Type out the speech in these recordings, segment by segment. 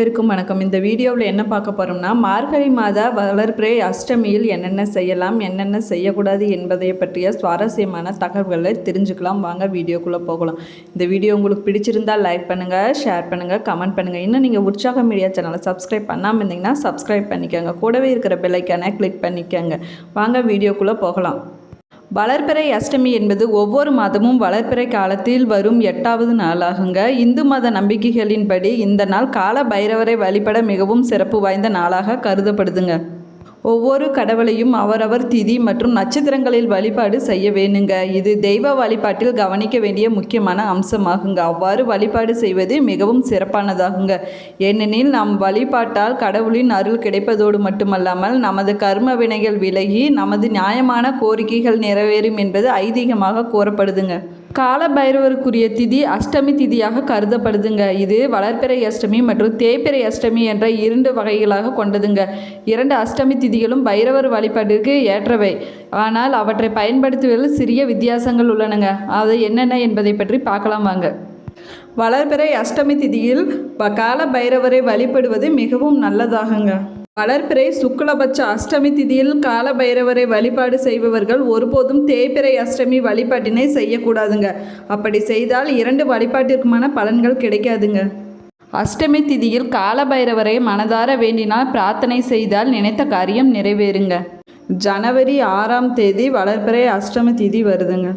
அனைவருக்கும் வணக்கம். இந்த வீடியோவில் என்ன பார்க்க போகிறோம்னா மார்கழி மாத வளர்பிறை அஷ்டமியில் என்னென்ன செய்யலாம் என்னென்ன செய்யக்கூடாது என்பதை பற்றிய சுவாரஸ்யமான தகவல்களை தெரிஞ்சுக்கலாம். வாங்க வீடியோக்குள்ளே போகலாம். இந்த வீடியோ உங்களுக்கு பிடிச்சிருந்தால் லைக் பண்ணுங்கள் ஷேர் பண்ணுங்கள் கமெண்ட் பண்ணுங்கள் இன்னும் நீங்கள் உற்சாக மீடியா சேனலை சப்ஸ்கிரைப் பண்ணாமல் இருந்தீங்கன்னா சப்ஸ்கிரைப் பண்ணிக்கோங்க. கூடவே இருக்கிற பெல்லைக்கான கிளிக் பண்ணிக்கோங்க. வாங்க வீடியோக்குள்ளே போகலாம். வளர்பிறை அஷ்டமி என்பது ஒவ்வொரு மாதமும் வளர்பிறை காலத்தில் வரும் எட்டாவது நாளாகுங்க. இந்து மத நம்பிக்கைகளின்படி இந்த நாள் கால பைரவரை வழிபட மிகவும் சிறப்பு வாய்ந்த நாளாக கருதப்படுதுங்க. ஒவ்வொரு கடவுளையும் அவரவர் திதி மற்றும் நட்சத்திரங்களில் வழிபாடு செய்ய வேணுங்க இது தெய்வ வழிபாட்டில் கவனிக்க வேண்டிய முக்கியமான அம்சமாகுங்க. அவ்வாறு வழிபாடு செய்வது மிகவும் சிறப்பானதாகுங்க. ஏனெனில் நம் வழிபாட்டால் கடவுளின் அருள் கிடைப்பதோடு மட்டுமல்லாமல் நமது கர்ம வினைகள் விலகி நமது நியாயமான கோரிக்கைகள் நிறைவேறும் என்பது ஐதீகமாக கூறப்படுதுங்க. கால பைரவருக்குரிய திதி அஷ்டமி திதியாக கருதப்படுதுங்க. இது வளர்பிறை அஷ்டமி மற்றும் தேய்பிறை அஷ்டமி என்ற இரண்டு வகைகளாக கொண்டதுங்க. இரண்டு அஷ்டமி திதிகளும் பைரவர் வழிபாட்டிற்கு ஏற்றவை. ஆனால் அவற்றை பயன்படுத்துவதில் சிறிய வித்தியாசங்கள் உள்ளனங்க. அது என்னென்ன என்பதை பற்றி பார்க்கலாம் வாங்க. வளர்பிறை அஷ்டமி திதியில் ப- கால பைரவரை வழிபடுவது மிகவும் நல்லதாகுங்க. வளர்பிறை சுக்லபட்ச அஷ்டமி திதியில் கால பைரவரை வழிபாடு செய்பவர்கள் ஒருபோதும் தேய்பிறை அஷ்டமி வழிபாட்டினை செய்யக்கூடாதுங்க. அப்படி செய்தால் இரண்டு வழிபாட்டிற்குமான பலன்கள் கிடைக்காதுங்க. அஷ்டமி திதியில் கால பைரவரை மனதார வேண்டினால் பிரார்த்தனை செய்தால் நினைத்த காரியம் நிறைவேறுங்க. ஜனவரி ஆறாம் தேதி வளர்பிறை அஷ்டமி திதி வருதுங்க.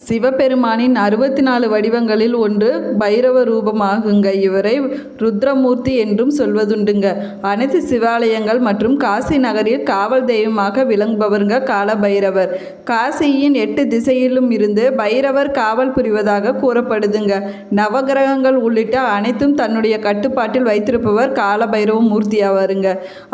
சிவபெருமானின் அறுபத்தி நாலு வடிவங்களில் ஒன்று பைரவ ரூபமாகுங்க. இவரை ருத்ரமூர்த்தி என்றும் சொல்வதுண்டுங்க. அனைத்து சிவாலயங்கள் மற்றும் காசி நகரில் காவல் தெய்வமாக விளங்குபவருங்க கால பைரவர் காசியின் எட்டு திசையிலும் இருந்து பைரவர் காவல் புரிவதாக கூறப்படுதுங்க. நவகிரகங்கள் உள்ளிட்ட அனைத்தும் தன்னுடைய கட்டுப்பாட்டில் வைத்திருப்பவர் கால பைரவ மூர்த்தி ஆவாருங்க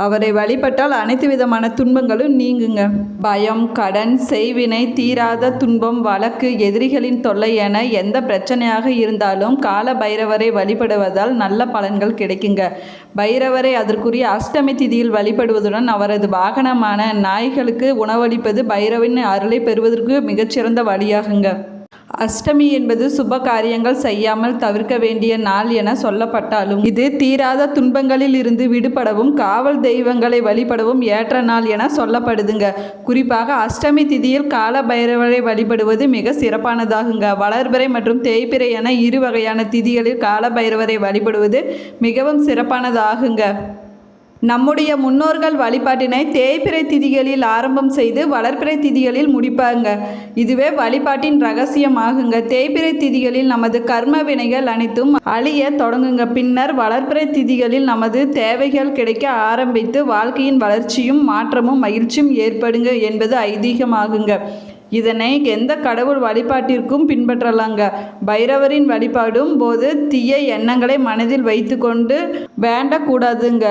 அவரை வழிபட்டால் அனைத்து விதமான துன்பங்களும் நீங்குங்க. பயம் கடன் செய்வினை தீராத துன்பம் வழக்கு எதிரிகளின் தொல்லை என எந்த பிரச்சனையாக இருந்தாலும் கால பைரவரை வழிபடுவதால் நல்ல பலன்கள் கிடைக்குங்க. பைரவரை அதற்குரிய அஷ்டமி திதியில் வழிபடுவதுடன் அவரது வாகனமான நாய்களுக்கு உணவளிப்பது பைரவின் அருளை பெறுவதற்கு மிகச்சிறந்த வழியாகுங்க. அஷ்டமி என்பது சுப காரியங்கள் செய்யாமல் தவிர்க்க வேண்டிய நாள் என சொல்லப்பட்டாலும் இது தீராத துன்பங்களில் இருந்து விடுபடவும் காவல் தெய்வங்களை வழிபடவும் ஏற்ற நாள் என சொல்லப்படுதுங்க. குறிப்பாக அஷ்டமி திதியில் கால பைரவரை வழிபடுவது மிக சிறப்பானதாகுங்க. வளர்பிறை மற்றும் தேய்பிறை என இரு வகையான திதிகளில் கால பைரவரை வழிபடுவது மிகவும் சிறப்பானதாகுங்க. நம்முடைய முன்னோர்கள் வழிபாட்டினை தேய்பிறை திதிகளில் ஆரம்பம் செய்து வளர்பிறை திதிகளில் முடிப்பாங்க. இதுவே வழிபாட்டின் ரகசியமாகுங்க. தேய்பிறை திதிகளில் நமது கர்ம வினைகள் அனைத்தும் அழிய தொடங்குங்க. பின்னர் வளர்பிறை திதிகளில் நமது தேவைகள் கிடைக்க ஆரம்பித்து வாழ்க்கையின் வளர்ச்சியும் மாற்றமும் மகிழ்ச்சியும் ஏற்படுங்க என்பது ஐதீகமாகுங்க. இதனை எந்த கடவுள் வழிபாட்டிற்கும் பின்பற்றலாங்க. பைரவரின் வழிபாடும் போது தீய எண்ணங்களை மனதில் வைத்துக்கொண்டு வேண்டக்கூடாதுங்க.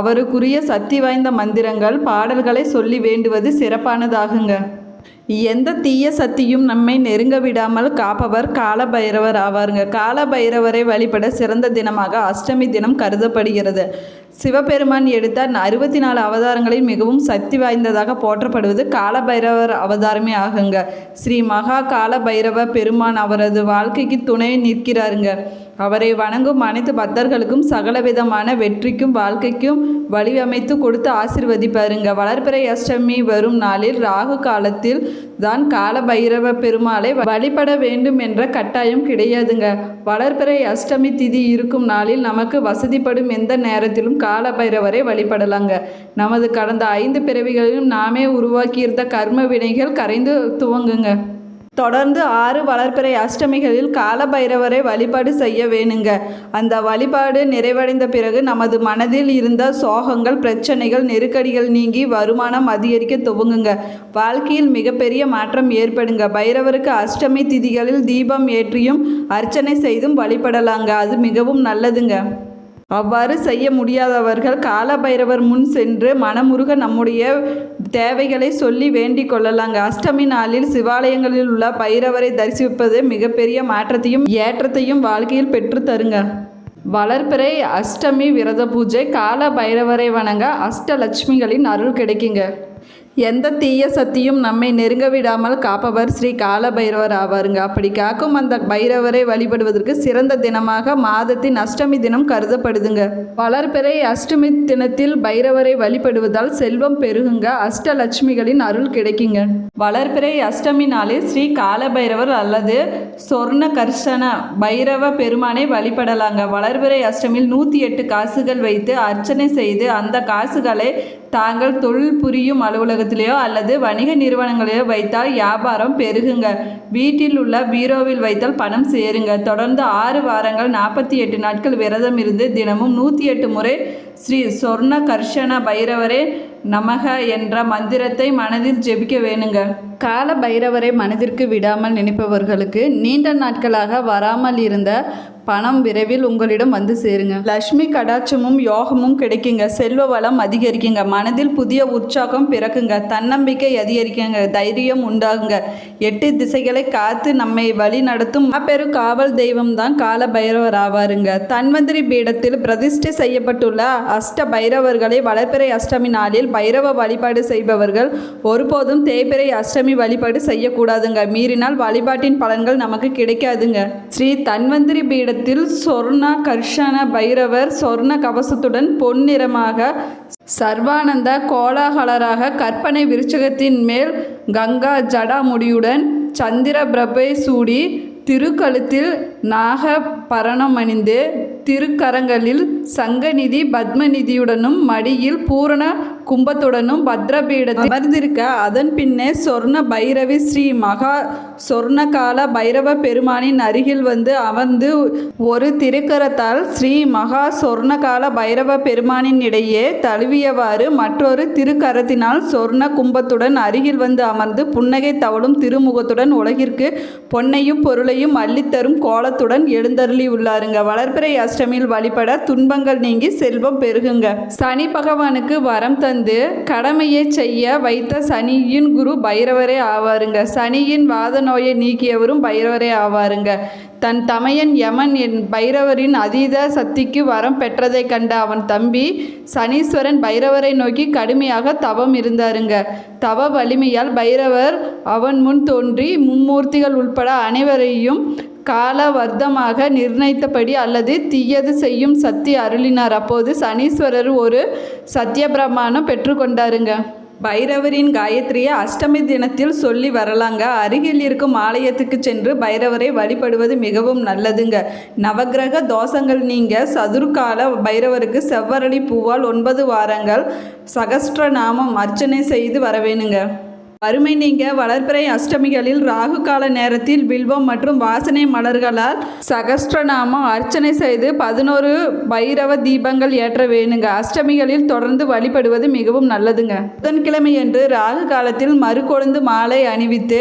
அவருக்குரிய சக்தி வாய்ந்த மந்திரங்கள் பாடல்களை சொல்லி வேண்டுவது சிறப்பானதாகுங்க. எந்த தீய சக்தியும் நம்மை நெருங்க விடாமல் காப்பவர் கால பைரவர் ஆவாருங்க. கால பைரவரை வழிபட சிறந்த தினமாக அஷ்டமி தினம் கருதப்படுகிறது. சிவபெருமான் எடுத்த அறுபத்தி நாலு அவதாரங்களில் மிகவும் சக்தி வாய்ந்ததாக போற்றப்படுவது கால பைரவர் அவதாரமே ஆகுங்க. ஸ்ரீ மகா கால பைரவ பெருமான் அவரது வாழ்க்கைக்கு துணை நிற்கிறாருங்க. அவரை வணங்கும் அனைத்து பக்தர்களுக்கும் சகலவிதமான வெற்றிக்கும் வாழ்க்கைக்கும் வழிவமைத்து கொடுத்து ஆசிர்வதிப்பாருங்க. வளர்பிறை அஷ்டமி வரும் நாளில் ராகு காலத்தில் தான் கால பைரவ பெருமாளை வழிபட வேண்டும் என்ற கட்டாயம் கிடையாதுங்க. வளர்பிறை அஷ்டமி திதி இருக்கும் நாளில் நமக்கு வசதிப்படும் எந்த நேரத்திலும் கால பைரவரை வழிபடலாங்க. நமது கடந்த ஐந்து பிறவிகளிலும் நாமே உருவாக்கியிருந்த கர்ம வினைகள் கரைந்து துவங்குங்க. தொடர்ந்து ஆறு வளர்ப்பிறை அஷ்டமிகளில் கால பைரவரை வழிபாடு செய்ய வேணுங்க. அந்த வழிபாடு நிறைவடைந்த பிறகு நமது மனதில் இருந்த சோகங்கள் பிரச்சனைகள் நெருக்கடிகள் நீங்கி வருமானம் அதிகரிக்க துவங்குங்க. வாழ்க்கையில் மிகப்பெரிய மாற்றம் ஏற்படுங்க. பைரவருக்கு அஷ்டமி திதிகளில் தீபம் ஏற்றியும் அர்ச்சனை செய்தும் வழிபடலாங்க. அது மிகவும் நல்லதுங்க. அவ்வாறு செய்ய முடியாதவர்கள் கால பைரவர் முன் சென்று மனமுருக நம்முடைய தேவைகளை சொல்லி வேண்டிக் கொள்ளலாங்க. அஷ்டமி நாளில் சிவாலயங்களில் உள்ள பைரவரை தரிசிப்பது மிகப்பெரிய மாற்றத்தையும் ஏற்றத்தையும் வாழ்க்கையில் பெற்று தருங்க. வளர்பிறை அஷ்டமி விரத பூஜை கால பைரவரை வணங்க அஷ்டலட்சுமிகளின் அருள் கிடைக்குங்க. எந்த தீய சக்தியும் நம்மை நெருங்க விடாமல் காப்பவர் ஸ்ரீ கால பைரவர் ஆவாருங்க. அப்படி காக்கும் அந்த பைரவரை வழிபடுவதற்கு சிறந்த தினமாக மாதத்தின் அஷ்டமி தினம் கருதப்படுதுங்க. வளர்பிறை அஷ்டமி தினத்தில் பைரவரை வழிபடுவதால் செல்வம் பெருகுங்க. அஷ்டலட்சுமிகளின் அருள் கிடைக்குங்க. வளர்பிறை அஷ்டமி நாளில் ஸ்ரீ கால பைரவர் அல்லது சொர்ண கர்ஷன பைரவ பெருமானை வழிபடலாங்க. வளர்பிறை அஷ்டமியில் நூற்றி எட்டு காசுகள் வைத்து அர்ச்சனை செய்து அந்த காசுகளை தாங்கள் தொழில் புரியும் அலுவலகத்திலேயோ அல்லது வணிக நிறுவனங்களிலோ வைத்தால் வியாபாரம் பெருகுங்க. வீட்டில் உள்ள பீரோவில் வைத்தால் பணம் சேருங்க. தொடர்ந்து ஆறு வாரங்கள் நாற்பத்தி எட்டு நாட்கள் விரதம் இருந்து தினமும் நூற்றி எட்டு முறை ஸ்ரீ சொர்ண கர்ஷண பைரவரே நமக என்ற மந்திரத்தை மனதில் ஜெபிக்க வேணுங்க. கால பைரவரை மனதிற்கு விடாமல் நினைப்பவர்களுக்கு நீண்ட நாட்களாக வராமல் இருந்த பணம் விரைவில் உங்களிடம் வந்து சேருங்க. லக்ஷ்மி கடாட்சமும் யோகமும் கிடைக்குங்க. செல்வ வளம் அதிகரிக்குங்க. மனதில் புதிய உற்சாகம் பிறக்குங்க. தன்னம்பிக்கை அதிகரிக்குங்க. தைரியம் உண்டாகுங்க. எட்டு திசைகளை காத்து நம்மை வழி நடத்தும் மாபெரும் காவல் தெய்வம் தான் கால பைரவர் ஆவாருங்க. தன்வந்திரி பீடத்தில் பிரதிஷ்டை செய்யப்பட்டுள்ள அஷ்ட பைரவர்களை வளர்பிறை அஷ்டமி நாளில் பைரவ வழிபாடு செய்பவர்கள் ஒருபோதும் தேய்பிறை அஷ்டமி வழிபாடு செய்யக்கூடாதுங்க. மீறினால் வழிபாட்டின் பலன்கள் நமக்கு கிடைக்காதுங்க. ஸ்ரீ தன்வந்திரி பீடத்தில் சொர்ண கர்ஷண பைரவர் சொர்ண கவசத்துடன் பொன்னிறமாக சர்வானந்த கோலாகலராக கற்பனை விருச்சகத்தின் மேல் கங்கா ஜடாமுடியுடன் சந்திர பிரபை சூடி திருக்கழுத்தில் நாக பரணம் அணிந்து திருக்கரங்களில் சங்கநிதி பத்மநிதியுடனும் மடியில் பூரண கும்பத்துடனும் பத்ரபீடத்தில் அமர்ந்திருக்க அதன் பின்னே சொர்ண பைரவி ஸ்ரீ மகா சொர்ணகால பைரவ பெருமானின் அருகில் வந்து அமர்ந்து ஒரு திருக்கரத்தால் ஸ்ரீ மகா சொர்ணகால பைரவ பெருமானின் இடையே தழுவியவாறு மற்றொரு திருக்கரத்தினால் சொர்ண கும்பத்துடன் அருகில் வந்து அமர்ந்து புன்னகை தவழும் திருமுகத்துடன் உலகிற்கு பொன்னையும் பொருளையும் அள்ளித்தரும் கோலத்துடன் எழுந்தருளி உள்ளாருங்க வளர்பிறை அஷ்டமியில் வழிபட துன்பங்கள் நீங்கி செல்வம் பெருகுங்க. சனி பகவானுக்கு வரம் தந்து கடமையை செய்ய வைத்த சனியின் குரு பைரவரே ஆவாருங்க. சனியின் வாத நோயை நீக்கியவரும் பைரவரே ஆவாருங்க. தன் தமையன் யமன் என் பைரவரின் அதீத சக்திக்கு வரம் பெற்றதை கண்ட அவன் தம்பி சனீஸ்வரன் பைரவரை நோக்கி கடுமையாக தவம் இருந்தாருங்க. தவ வலிமையால் பைரவர் அவன் முன் தோன்றி மும்மூர்த்திகள் உட்பட அனைவரையும் காலவர்த்தமாக நிர்ணயித்தபடி அல்லது தீயது செய்யும் சக்தி அருளினார். அப்போது சனீஸ்வரர் ஒரு சத்தியபிரமாணம் பெற்றுக்கொண்டாருங்க பைரவரின் காயத்ரியை அஷ்டமி தினத்தில் சொல்லி வரலாங்க. அருகில் இருக்கும் ஆலயத்துக்கு சென்று பைரவரை வழிபடுவது மிகவும் நல்லதுங்க. நவக்கிரக தோஷங்கள் நீங்க சதுர்கால பைரவருக்கு செவ்வரளி பூவால் ஒன்பது வாரங்கள் சகஸ்ர நாமம் அர்ச்சனை செய்து வரவேணுங்க. வறுமை நீங்க வளர்பிறை அஷ்டமிகளில் ராகு கால நேரத்தில் வில்வம் மற்றும் வாசனை மலர்களால் சகஸ்ரநாமம் அர்ச்சனை செய்து பதினோரு பைரவ தீபங்கள் ஏற்ற வேணுங்க. அஷ்டமிகளில் தொடர்ந்து வழிபடுவது மிகவும் நல்லதுங்க. புதன்கிழமையன்று ராகு காலத்தில் மறுகொழுந்து மாலை அணிவித்து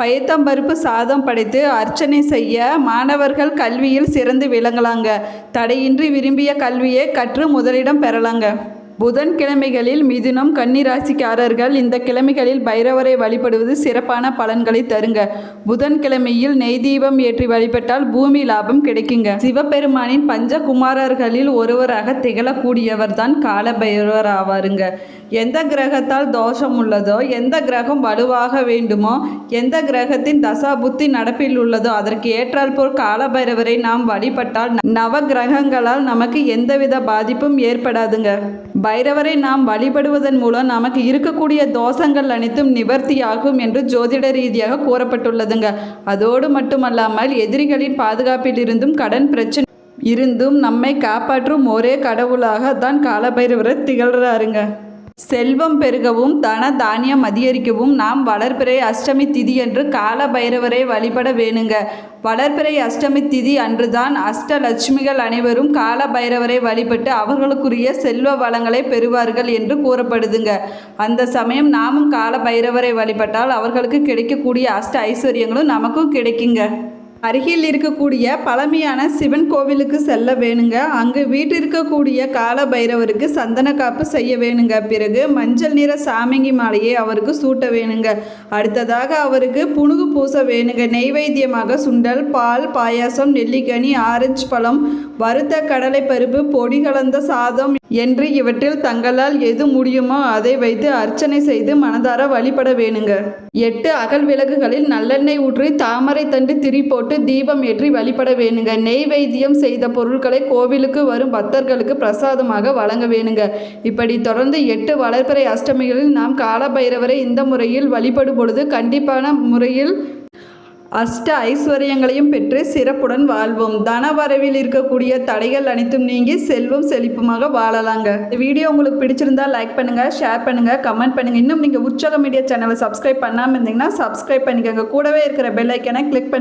பயத்தம்பருப்பு சாதம் படைத்து அர்ச்சனை செய்ய மாணவர்கள் கல்வியில் சிறந்து விளங்கலாங்க. தடையின்றி விரும்பிய கல்வியை கற்று முதலிடம் பெறலாங்க. புதன்கிழமைகளில் மிதுனம் கன்னிராசிக்காரர்கள் இந்த கிழமைகளில் பைரவரை வழிபடுவது சிறப்பான பலன்களை தருங்க. புதன்கிழமையில் நெய் தீபம் ஏற்றி வழிபட்டால் பூமி லாபம் கிடைக்குங்க. சிவபெருமானின் பஞ்சகுமாரர்களில் ஒருவராக திகழக்கூடியவர் தான் கால பைரவர் ஆவாருங்க. எந்த கிரகத்தால் தோஷம் உள்ளதோ எந்த கிரகம் வலுவாக வேண்டுமோ எந்த கிரகத்தின் தசா புத்தி நடப்பில் உள்ளதோ அதற்கு ஏற்றால் போல் காலபைரவரை நாம் வழிபட்டால் நவ கிரகங்களால் நமக்கு எந்தவித பாதிப்பும் ஏற்படாதுங்க. பைரவரை நாம் வழிபடுவதன் மூலம் நமக்கு இருக்கக்கூடிய தோஷங்கள் அனைத்தும் நிவர்த்தியாகும் என்று ஜோதிட ரீதியாக கூறப்பட்டுள்ளதுங்க. அதோடு மட்டுமல்லாமல் எதிரிகளின் பாதுகாப்பிலிருந்தும் கடன் பிரச்சனை இருந்தும் நம்மை காப்பாற்றும் ஒரே கடவுளாக தான் காலபைரவரை திகழ்கிறாருங்க செல்வம் பெருகவும் தன தானியம் அதிகரிக்கவும் நாம் வளர்பிறை அஷ்டமி திதி என்று கால பைரவரை வழிபட வேணுங்க. வளர்பிறை அஷ்டமி திதி அன்றுதான் அஷ்டலட்சுமிகள் அனைவரும் கால பைரவரை வழிபட்டு அவர்களுக்குரிய செல்வ வளங்களை பெறுவார்கள் என்று கூறப்படுதுங்க. அந்த சமயம் நாமும் கால பைரவரை வழிபட்டால் அவர்களுக்கு கிடைக்கக்கூடிய அஷ்ட ஐஸ்வர்யங்களும் நமக்கும் கிடைக்குங்க. அருகில் இருக்கக்கூடிய பழமையான சிவன் கோவிலுக்கு செல்ல வேணுங்க. அங்கு வீட்டிற்கக்கூடிய கால பைரவருக்கு சந்தன காப்பு செய்ய வேணுங்க. பிறகு மஞ்சள் நிற சாமிங்கி மாலையை அவருக்கு சூட்ட வேணுங்க. அடுத்ததாக அவருக்கு புணுகு பூச வேணுங்க. நெய்வேத்தியமாக சுண்டல் பால் பாயாசம் நெல்லிக்கனி ஆரஞ்சு பழம் வறுத்த கடலை பருப்பு பொடி கலந்த சாதம் என்று இவற்றில் தங்களால் எது முடியுமோ அதை வைத்து அர்ச்சனை செய்து மனதார வழிபட வேணுங்க. எட்டு அகல் விளக்குகளில் நல்லெண்ணெய் ஊற்றி தாமரை தண்டு திரி போட்டு தீபம் ஏற்றி வழிபட வேணுங்க. நெய்வேத்தியம் செய்த பொருட்களை கோவிலுக்கு வரும் பக்தர்களுக்கு பிரசாதமாக வழங்க வேணுங்க. இப்படி தொடர்ந்து எட்டு வளர்ப்பறை அஷ்டமிகளில் நாம் காலபைரவரை இந்த முறையில் வழிபடும் பொழுது கண்டிப்பான முறையில் அஷ்ட ஐஸ்வர்யங்களையும் பெற்று சிறப்புடன் வாழ்வோம். தனவரவில் இருக்கக்கூடிய தடைகள் அனைத்தும் நீங்கி செல்வம் செழிப்புமாக வாழலாங்க. இந்த வீடியோ உங்களுக்கு பிடிச்சிருந்தா லைக் பண்ணுங்க ஷேர் பண்ணுங்க கமெண்ட் பண்ணுங்க. இன்னும் நீங்க உற்சாக மீடியா சேனலை சப்ஸ்கிரைப் பண்ணாமல் இருந்தீங்கன்னா சப்ஸ்கிரைப் பண்ணிக்கோங்க. கூடவே இருக்கிற பெல் ஐக்கனை கிளிக் பண்ணி